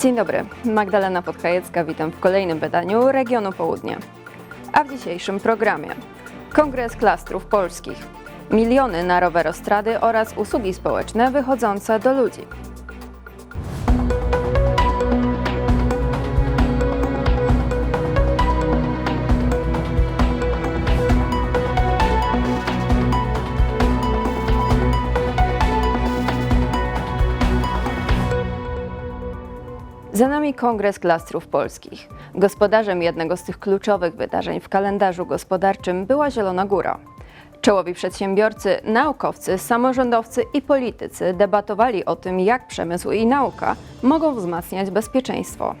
Dzień dobry, Magdalena Podkajecka, witam w kolejnym wydaniu Regionu Południa. A w dzisiejszym programie Kongres Klastrów Polskich, miliony na rowerostrady oraz usługi społeczne wychodzące do ludzi. Za nami Kongres Klastrów Polskich. Gospodarzem jednego z tych kluczowych wydarzeń w kalendarzu gospodarczym była Zielona Góra. Czołowi przedsiębiorcy, naukowcy, samorządowcy i politycy debatowali o tym, jak przemysł i nauka mogą wzmacniać bezpieczeństwo.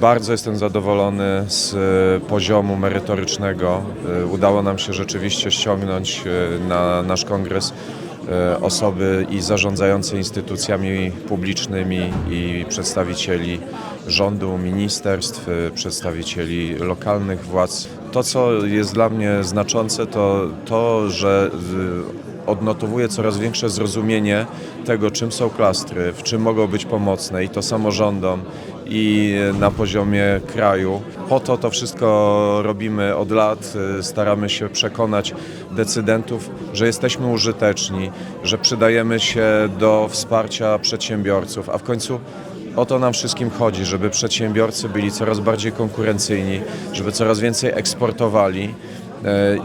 Bardzo jestem zadowolony z e, poziomu merytorycznego. E, Udało nam się rzeczywiście ściągnąć e, na nasz kongres osoby i zarządzające instytucjami publicznymi i przedstawicieli rządu, ministerstw, e, przedstawicieli lokalnych władz. To, co jest dla mnie znaczące, to to, że e, odnotowuje coraz większe zrozumienie tego, czym są klastry, w czym mogą być pomocne i to samorządom, i na poziomie kraju. Po to to wszystko robimy od lat. Staramy się przekonać decydentów, że jesteśmy użyteczni, że przydajemy się do wsparcia przedsiębiorców, a w końcu o to nam wszystkim chodzi, żeby przedsiębiorcy byli coraz bardziej konkurencyjni, żeby coraz więcej eksportowali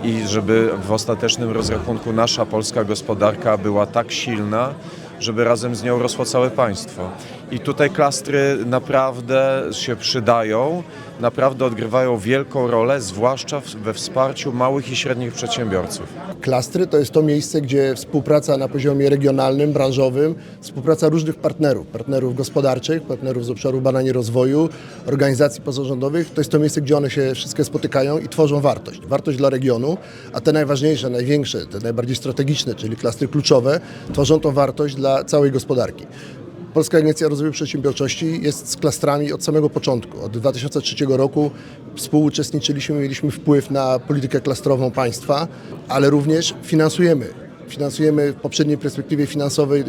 i żeby w ostatecznym rozrachunku nasza polska gospodarka była tak silna, żeby razem z nią rosło całe państwo. I tutaj klastry naprawdę się przydają, naprawdę odgrywają wielką rolę, zwłaszcza we wsparciu małych i średnich przedsiębiorców. Klastry to jest to miejsce, gdzie współpraca na poziomie regionalnym, branżowym, współpraca różnych partnerów, partnerów gospodarczych, partnerów z obszaru badań i rozwoju, organizacji pozarządowych, to jest to miejsce, gdzie one się wszystkie spotykają i tworzą wartość. Wartość dla regionu, a te najważniejsze, największe, te najbardziej strategiczne, czyli klastry kluczowe, tworzą tą wartość dla całej gospodarki. Polska Agencja Rozwoju Przedsiębiorczości jest z klastrami od samego początku. Od 2003 roku współuczestniczyliśmy, mieliśmy wpływ na politykę klastrową państwa, ale również finansujemy. Finansujemy w poprzedniej perspektywie finansowej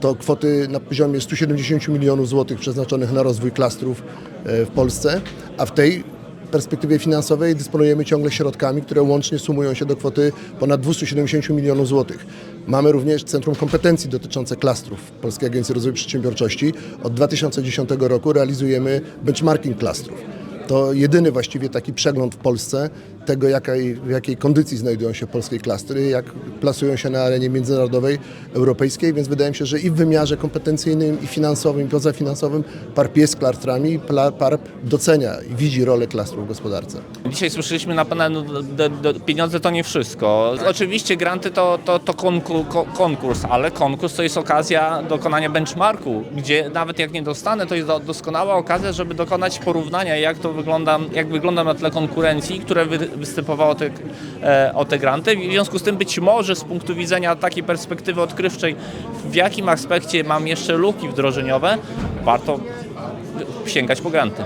to kwoty na poziomie 170 milionów złotych przeznaczonych na rozwój klastrów e, w Polsce, a w tej perspektywie finansowej dysponujemy ciągle środkami, które łącznie sumują się do kwoty ponad 270 milionów złotych. Mamy również Centrum Kompetencji dotyczące klastrów Polskiej Agencji Rozwoju Przedsiębiorczości. Od 2010 roku realizujemy benchmarking klastrów. To jedyny właściwie taki przegląd w Polsce tego, jakiej, w jakiej kondycji znajdują się polskie klastry, jak plasują się na arenie międzynarodowej, europejskiej, więc wydaje mi się, że i w wymiarze kompetencyjnym, i finansowym, i pozafinansowym PARP jest klastrami, PARP docenia i widzi rolę klastrów w gospodarce. Dzisiaj słyszeliśmy na pana, no, pieniądze to nie wszystko. Oczywiście granty to, to, to konku, ko, konkurs, ale konkurs to jest okazja dokonania benchmarku, gdzie nawet jak nie dostanę, to jest do, doskonała okazja, żeby dokonać porównania, jak to wygląda, jak wygląda na tle konkurencji, które wy, występowało te, e, o te granty. W związku z tym być może z punktu widzenia takiej perspektywy odkrywczej, w jakim aspekcie mam jeszcze luki wdrożeniowe, warto sięgać po granty.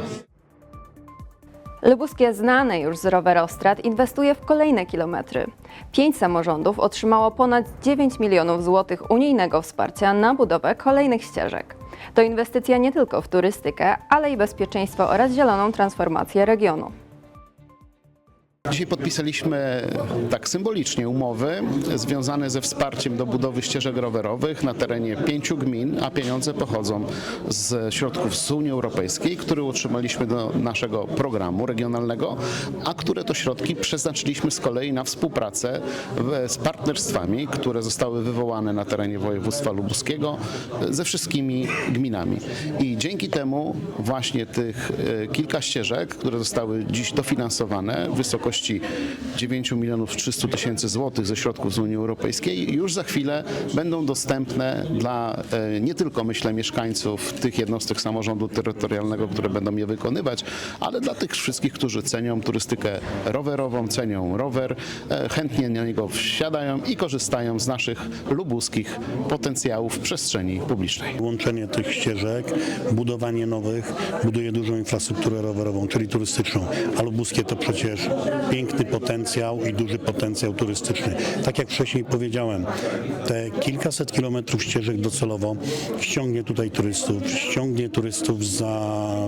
Lubuskie znane już z rowerostrad inwestuje w kolejne kilometry. Pięć samorządów otrzymało ponad 9 milionów złotych unijnego wsparcia na budowę kolejnych ścieżek. To inwestycja nie tylko w turystykę, ale i bezpieczeństwo oraz zieloną transformację regionu. Dzisiaj podpisaliśmy tak symbolicznie umowy związane ze wsparciem do budowy ścieżek rowerowych na terenie pięciu gmin, a pieniądze pochodzą z środków z Unii Europejskiej, które otrzymaliśmy do naszego programu regionalnego, a które to środki przeznaczyliśmy z kolei na współpracę z partnerstwami, które zostały wywołane na terenie województwa lubuskiego ze wszystkimi gminami. I dzięki temu właśnie tych e, kilka ścieżek, które zostały dziś dofinansowane w wysokości 9 milionów 300 tysięcy złotych ze środków z Unii Europejskiej, już za chwilę będą dostępne dla e, nie tylko myślę mieszkańców tych jednostek samorządu terytorialnego, które będą je wykonywać, ale dla tych wszystkich, którzy cenią turystykę rowerową, cenią rower, e, chętnie na niego wsiadają i korzystają z naszych lubuskich potencjałów przestrzeni publicznej. Łączenie tych ścieżek, budowanie nowych, buduje dużą infrastrukturę rowerową, czyli turystyczną. A lubuskie to przecież piękny potencjał i duży potencjał turystyczny. Tak jak wcześniej powiedziałem, te kilkaset kilometrów ścieżek docelowo ściągnie tutaj turystów, ściągnie turystów za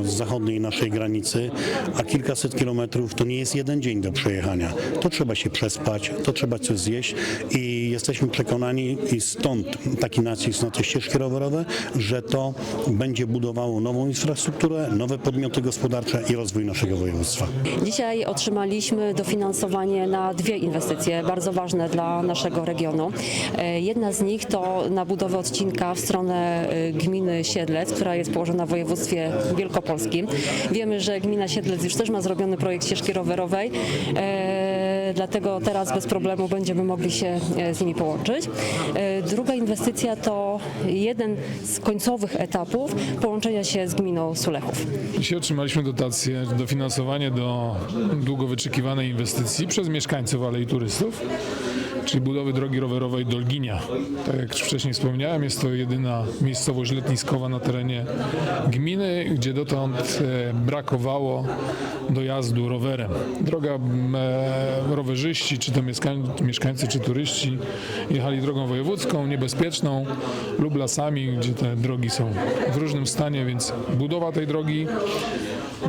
z zachodniej naszej granicy, a kilkaset kilometrów to nie jest jeden dzień do przejechania. To trzeba się przespać, to trzeba coś zjeść i jesteśmy przekonani i stąd taki nacisk na te ścieżki rowerowe, że to będzie budowało nową infrastrukturę, nowe podmioty gospodarcze i rozwój naszego województwa. Dzisiaj otrzymaliśmy dofinansowanie na dwie inwestycje bardzo ważne dla naszego regionu. E, Jedna z nich to na budowę odcinka w stronę e, gminy Siedlec, która jest położona w województwie wielkopolskim. Wiemy, że gmina Siedlec już też ma zrobiony projekt ścieżki rowerowej, e, dlatego teraz bez problemu będziemy mogli się e, z nimi połączyć. E, Druga inwestycja to jeden z końcowych etapów połączenia się z gminą Sulechów. Dzisiaj otrzymaliśmy dotację, dofinansowanie do długo wyczekiwanej inwestycji przez mieszkańców, ale i turystów, czyli budowy drogi rowerowej Dolginia. Tak jak wcześniej wspomniałem, jest to jedyna miejscowość letniskowa na terenie gminy, gdzie dotąd e, brakowało dojazdu rowerem. Droga e, rowerzyści, czy to mieszkań, mieszkańcy, czy turyści jechali drogą wojewódzką, niebezpieczną lub lasami, gdzie te drogi są w różnym stanie, więc budowa tej drogi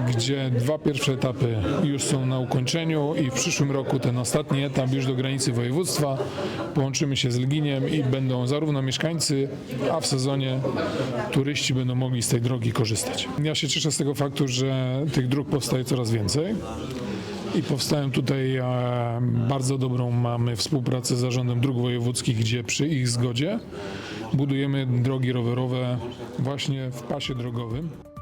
gdzie dwa pierwsze etapy już są na ukończeniu i w przyszłym roku ten ostatni etap już do granicy województwa. Połączymy się z Lginiem i będą zarówno mieszkańcy, a w sezonie turyści będą mogli z tej drogi korzystać. Ja się cieszę z tego faktu, że tych dróg powstaje coraz więcej. I powstałem tutaj, e, bardzo dobrą mamy współpracę z Zarządem Dróg Wojewódzkich, gdzie przy ich zgodzie budujemy drogi rowerowe właśnie w pasie drogowym.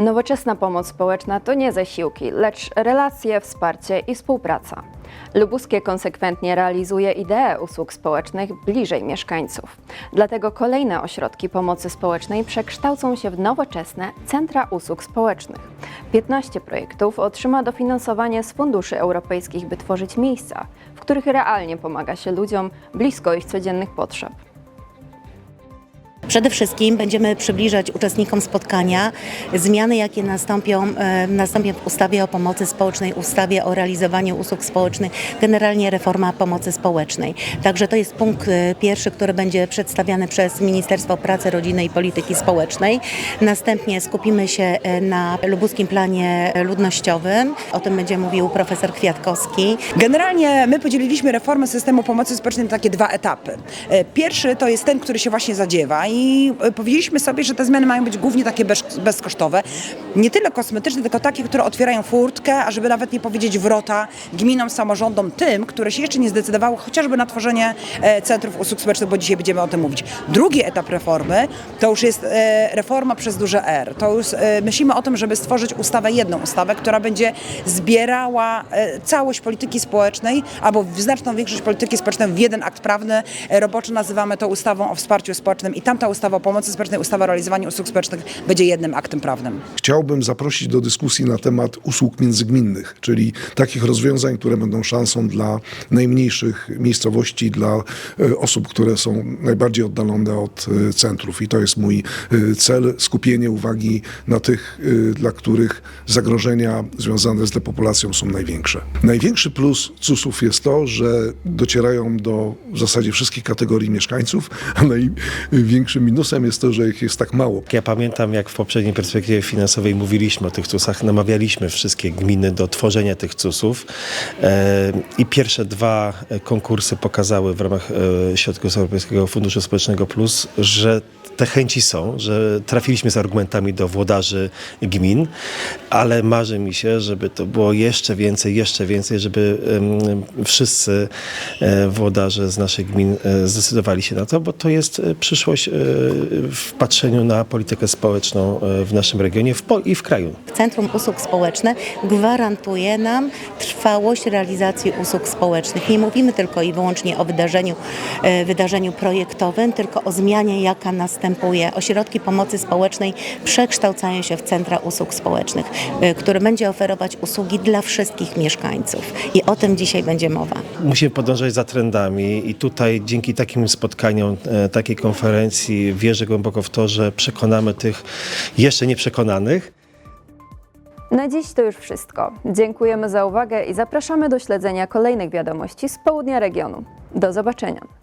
Nowoczesna pomoc społeczna to nie zasiłki, lecz relacje, wsparcie i współpraca. Lubuskie konsekwentnie realizuje ideę usług społecznych bliżej mieszkańców. Dlatego kolejne ośrodki pomocy społecznej przekształcą się w nowoczesne centra usług społecznych. 15 projektów otrzyma dofinansowanie z funduszy europejskich, by tworzyć miejsca, w których realnie pomaga się ludziom blisko ich codziennych potrzeb. Przede wszystkim będziemy przybliżać uczestnikom spotkania zmiany, jakie nastąpią, e, nastąpią w ustawie o pomocy społecznej, ustawie o realizowaniu usług społecznych, generalnie reforma pomocy społecznej. Także to jest punkt e, pierwszy, który będzie przedstawiany przez Ministerstwo Pracy, Rodziny i Polityki Społecznej. Następnie skupimy się e, na lubuskim planie ludnościowym. O tym będzie mówił profesor Kwiatkowski. Generalnie my podzieliliśmy reformę systemu pomocy społecznej na takie dwa etapy. Pierwszy to jest ten, który się właśnie zadziewa i e, powiedzieliśmy sobie, że te zmiany mają być głównie takie bez, bezkosztowe. Nie tyle kosmetyczne, tylko takie, które otwierają furtkę, a żeby nawet nie powiedzieć wrota gminom, samorządom, tym, które się jeszcze nie zdecydowały chociażby na tworzenie e, centrów usług społecznych, bo dzisiaj będziemy o tym mówić. Drugi etap reformy to już jest e, reforma przez duże R. To już myślimy o tym, żeby stworzyć ustawę, jedną ustawę, która będzie zbierała całość polityki społecznej, albo znaczną większość polityki społecznej w jeden akt prawny. Roboczo nazywamy to ustawą o wsparciu społecznym i tamta ustawa o pomocy społecznej, ustawa o realizowaniu usług społecznych będzie jednym aktem prawnym. Chciałbym zaprosić do dyskusji na temat usług międzygminnych, czyli takich rozwiązań, które będą szansą dla najmniejszych miejscowości, dla e, osób, które są najbardziej oddalone od e, centrów. I to jest mój e, cel, skupienie uwagi na tych, dla których zagrożenia związane z depopulacją są największe. Największy plus CUS-ów jest to, że docierają do w zasadzie wszystkich kategorii mieszkańców, a największym minusem jest to, że ich jest tak mało. Ja pamiętam, jak w poprzedniej perspektywie finansowej mówiliśmy o tych CUS-ach, namawialiśmy wszystkie gminy do tworzenia tych CUS-ów e, i pierwsze dwa e, konkursy pokazały w ramach e, środków Europejskiego Funduszu Społecznego Plus, że te chęci są, że trafiliśmy z argumentami do włodarzy gmin, ale marzy mi się, żeby to było jeszcze więcej, jeszcze więcej, żeby wszyscy e, włodarze z naszych gmin e, zdecydowali się na to, bo to jest e, przyszłość w patrzeniu na politykę społeczną w naszym regionie i w kraju. Centrum Usług Społecznych gwarantuje nam trwałość realizacji usług społecznych. Nie mówimy tylko i wyłącznie o wydarzeniu, wydarzeniu projektowym, tylko o zmianie, jaka następuje. Ośrodki pomocy społecznej przekształcają się w centra usług społecznych, e, które będzie oferować usługi dla wszystkich mieszkańców. I o tym dzisiaj będzie mowa. Musimy podążać za trendami i tutaj dzięki takim spotkaniom, e, takiej konferencji wierzę głęboko w to, że przekonamy tych jeszcze nieprzekonanych, Na dziś to już wszystko. Dziękujemy za uwagę i zapraszamy do śledzenia kolejnych wiadomości z południa regionu. Do zobaczenia.